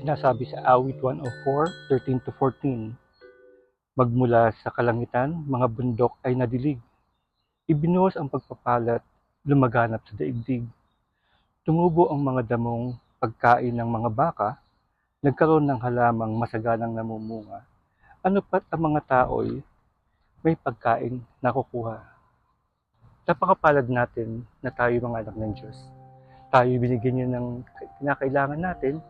Sinasabi sa awit 104, 13 to 14, Magmula sa kalangitan, mga bundok ay nadilig. Ibinuhos ang pagpapalat, lumaganap sa daigdig. Tumubo ang mga damong pagkain ng mga baka, nagkaroon ng halamang masaganang namumunga. Ano pat ang mga tao'y may pagkain nakukuha. Napakapalad natin na tayo mga anak ng Diyos. Tayo binigyan niya ng kinakailangan natin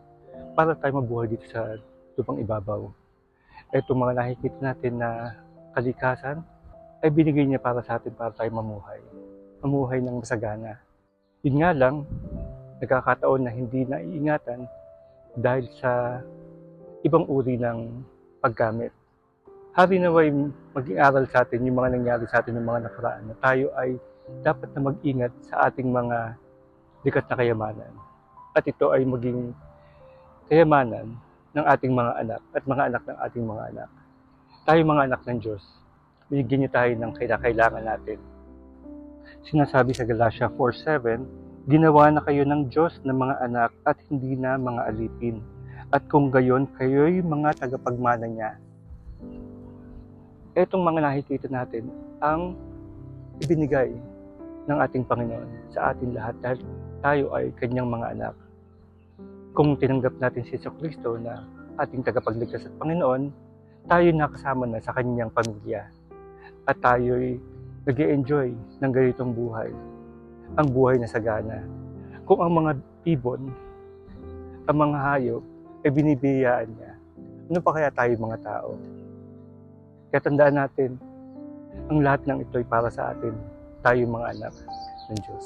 para tayo mabuhay dito sa lupang ibabaw. Ito mga nakikita natin na kalikasan ay binigay niya para sa atin para tayo mamuhay. Mamuhay ng masagana. Yun nga lang, nagkakataon na hindi naiingatan dahil sa ibang uri ng paggamit. Hari naway maging aral sa atin yung mga nangyari sa atin ng mga nakaraan na tayo ay dapat na mag-ingat sa ating mga likat na kayamanan. At ito ay maging kayamanan ng ating mga anak at mga anak ng ating mga anak. Tayo mga anak ng Diyos, binigyan niyo tayo ng kailangan natin. Sinasabi sa Galatia 4.7, Ginawa na kayo ng Diyos na mga anak at hindi na mga alipin. At kung gayon, kayo'y mga tagapagmana niya. Etong mga nakikita natin ang ibinigay ng ating Panginoon sa atin lahat dahil tayo ay kanyang mga anak kung tinanggap natin si Yeso Kristo na ating tagapagligtas at Panginoon, tayo nakasama na sa kanyang pamilya. At tayo'y nag enjoy ng ganitong buhay. Ang buhay na sagana. Kung ang mga ibon, ang mga hayop, ay binibiyaan niya, ano pa kaya tayo mga tao? Kaya tandaan natin, ang lahat ng ito ay para sa atin, tayo mga anak ng Diyos.